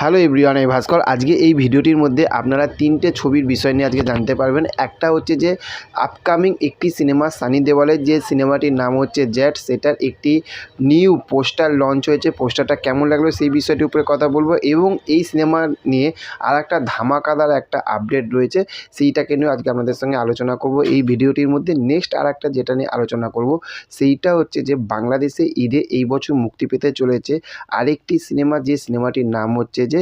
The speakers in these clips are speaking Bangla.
হ্যালো এভরিওয়ান, আমি ভাস্কর। আজকে এই ভিডিওটির মধ্যে আপনারা তিনটে ছবির বিষয় নিয়ে আজকে জানতে পারবেন। একটা হচ্ছে যে আপকামিং একটি সিনেমা সানি দেওয়ালের যে সিনেমাটির নাম হচ্ছে জ্যাট সেটার একটি নিউ পোস্টার লঞ্চ হয়েছে। পোস্টারটা কেমন লাগল সেই বিষয়টির উপরে কথা বলব। এবং এই সিনেমা নিয়ে আর একটা ধামাকাদার একটা আপডেট রয়েছে, সেইটাকে নিয়ে আজকে আপনাদের সঙ্গে আলোচনা করব। এই ভিডিওটির মধ্যে নেক্সট আর একটা যেটা নিয়ে আলোচনা করব, সেইটা হচ্ছে যে, বাংলাদেশে ঈদে এই বছর মুক্তি পেতে চলেছে আরেকটি সিনেমা, যে সিনেমাটির নাম হচ্ছে যে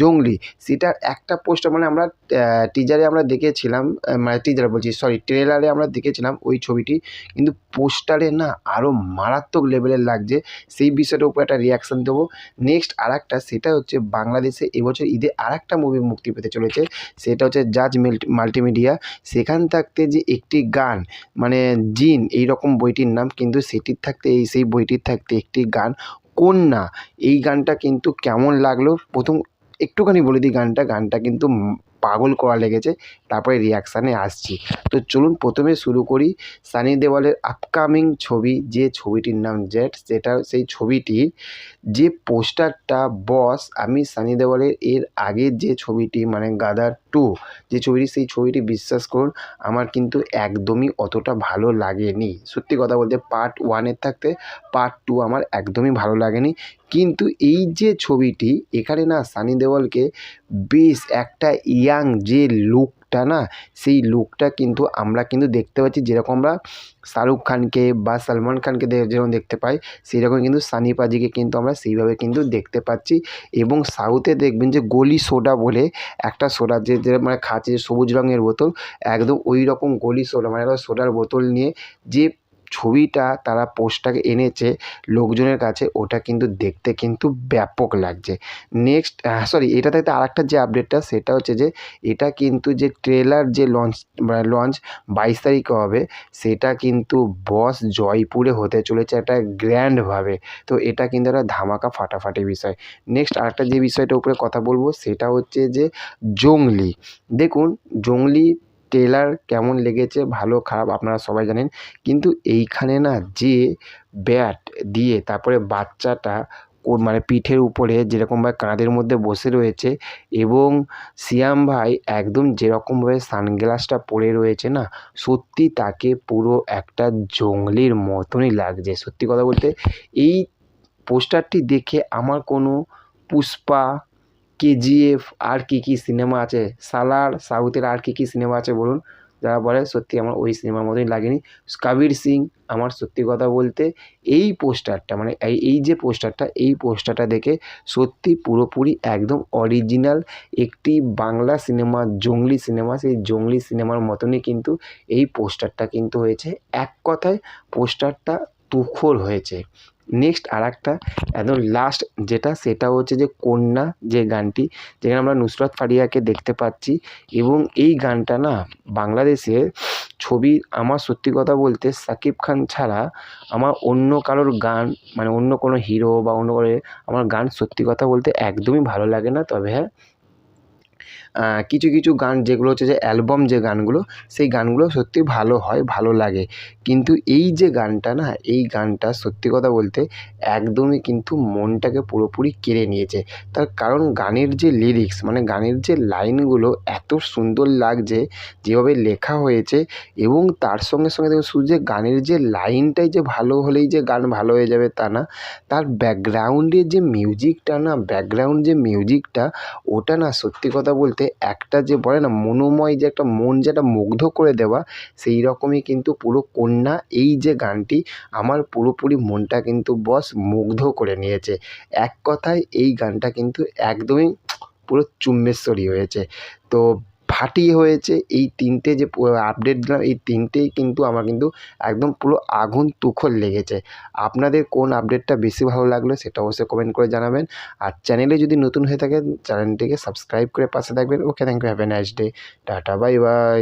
জংলি সেটার একটা পোস্টার মানে আমরা টিজারে আমরা দেখেছিলাম মানে টিজারে বলছি সরি ট্রেলারে আমরা দেখেছিলাম ওই ছবিটি, কিন্তু পোস্টারে না আরও মারাত্মক লেভেলের লাগছে, সেই বিষয়টার উপর একটা রিয়াকশান দেবো। নেক্সট আর একটা সেটা হচ্ছে বাংলাদেশে এবছর ঈদে আর একটা মুভি মুক্তি পেতে চলেছে, সেটা হচ্ছে জাজ মাল্টিমিডিয়া সেখান থাকতে যে একটি গান মানে জিন এই রকম বইটির নাম, কিন্তু সেটির থাকতে, এই, সেই বইটির থাকতে একটি গান কন্যা এই গানটা কিন্তু কেমন লাগল? প্রথম একটুখানি বলে দিই গানটা। গানটা কিন্তু পাগল করা লেগেছে, তারপরে রিয়াকশানে আসছি। তো চলুন প্রথমে শুরু করি সানি দেওয়ালের আপকামিং ছবি, যে ছবিটির নাম জেট সেটা সেই ছবিটির যে পোস্টারটা বস আমি সানি দেওয়ালের এর আগের যে ছবিটি মানে গাদার টু, যে ছবিটি, সেই ছবিটি বিশ্বাস করুন, আমার কিন্তু একদমই অতটা ভালো লাগেনি। সত্যি কথা বলতে পার্ট ওয়ানের থাকতে পার্ট টু আমার একদমই ভালো লাগেনি। কিন্তু এই যে ছবিটি, এখানে না সানি দেওয়ালকে বেশ একটা ইয়াং যে লুকটা না, সেই লুকটা কিন্তু আমরা কিন্তু দেখতে পাচ্ছি যেরকম আমরা শাহরুখ খানকে বা সলমান খানকে যেরকম দেখতে পাই সেই রকম কিন্তু সানি পাজিকে কিন্তু আমরা সেইভাবে কিন্তু দেখতে পাচ্ছি এবং সাউথে দেখবেন যে গলি সোডা বলে একটা সোডা যে মানে খাচ্ছে সবুজ রঙের বোতল, একদম ওই রকম গলি সোডা মানে সোডার বোতল নিয়ে যে ছবিটা, তারা পোস্টটাকে এনেছে, লোকজনের কাছে, ওটা কিন্তু দেখতে কিন্তু ব্যাপক লাগছে। নেক্সট সরি এটা থাকতে আরেকটা যে আপডেটটা সেটা হচ্ছে যে, এটা কিন্তু যে ট্রেলার যে লঞ্চ মানে লঞ্চ বাইশ তারিখে হবে, সেটা কিন্তু বস জয়পুরে হতে চলেছে একটা গ্র্যান্ডভাবে তো এটা কিন্তু একটা ধামাকা ফাটাফাটি বিষয়। নেক্সট আরেকটা যে বিষয়টার উপরে কথা বলব, সেটা হচ্ছে যে জংলি দেখুন জংলি ট্রেলার কেমন লেগেছে, ভালো, খারাপ আপনারা সবাই জানেন। কিন্তু এইখানে না যে ব্যাট দিয়ে তারপরে বাচ্চাটা ও মানে পিঠের উপরে যেরকমভাবে কাঁধের মধ্যে বসে রয়েছে এবং সিয়াম ভাই একদম যেরকমভাবে সানগ্লাসটা পরে রয়েছে না, সত্যি তাকে পুরো একটা জঙ্গলির মতনই লাগছে। সত্যি কথা বলতে এই পোস্টারটি দেখে আমার কোনো পুষ্পা কেজিএফ আর কী কী সিনেমা আছে? সালার, সাউথের আর কী কী সিনেমা আছে বলুন? যারা বলে, সত্যি আমার ওই সিনেমার মতোই লাগেনি। কবির সিং, আমার সত্যি কথা বলতে এই পোস্টারটা মানে এই যে পোস্টারটা, এই পোস্টারটা দেখে সত্যি পুরোপুরি একদম অরিজিনাল একটি বাংলা সিনেমা, জঙ্গলি সিনেমা, সেই জঙ্গলি সিনেমার মতনই কিন্তু এই পোস্টারটা কিন্তু হয়েছে। এক কথায় পোস্টারটা তুখোর হয়েছে। নেক্সট আর একটা একদম লাস্ট যেটা, সেটা হচ্ছে যে কন্যা যে গানটি, যেখানে আমরা নুসরাত ফারিয়াকে দেখতে পাচ্ছি এবং এই গানটা না বাংলাদেশের ছবি আমার সত্যি কথা বলতে সাকিব খান ছাড়া আমার অন্য কারোর গান মানে অন্য কোনো হিরো বা অন্য করে, আমার গান সত্যি কথা বলতে একদমই ভালো লাগে না। তবে হ্যাঁ কিছু কিছু গান যেগুলো হচ্ছে যে অ্যালবাম যে গানগুলো, সেই গানগুলো সত্যি ভালো হয়, ভালো লাগে। কিন্তু এই যে গানটা না, এই গানটা সত্যি কথা বলতে একদমই কিন্তু মনটাকে পুরোপুরি কেড়ে নিয়েছে। তার কারণ গানের যে লিরিক্স মানে গানের যে লাইনগুলো এত সুন্দর লাগছে, যেভাবে লেখা হয়েছে এবং তার সঙ্গে সঙ্গে দেখুন শুধু যে গানের যে লাইনটাই যে ভালো হলেই যে গান ভালো হয়ে যাবে তা না, তার ব্যাকগ্রাউন্ডের যে মিউজিকটা না ব্যাকগ্রাউন্ড যে মিউজিকটা ওটা না সত্যি কথা বলতে একটা যে বলে না, মনোময় যে একটা মন যেটা মুগ্ধ করে দেওয়া, সেই রকমই কিন্তু পুরো কন্যা এই যে গানটি আমার পুরোপুরি মনটা কিন্তু বস মুগ্ধ করে নিয়েছে। এক কথায় এই গানটা কিন্তু একদমই পুরো চুম্বেশ্বরী হয়েছে। তো ফাটিয়ে হয়েছে। এই তিনটে যে আপডেট দিলাম, এই তিনটেই কিন্তু আমার কিন্তু একদম পুরো আগুন তুখর লেগেছে। আপনাদের কোন আপডেটটা বেশি ভালো লাগল সেটা অবশ্যই কমেন্ট করে জানাবেন। আর চ্যানেলে যদি নতুন হয়ে থাকে চ্যানেলটিকে সাবস্ক্রাইব করে পাশে থাকবেন। Okay thank you have a nice day tata bye bye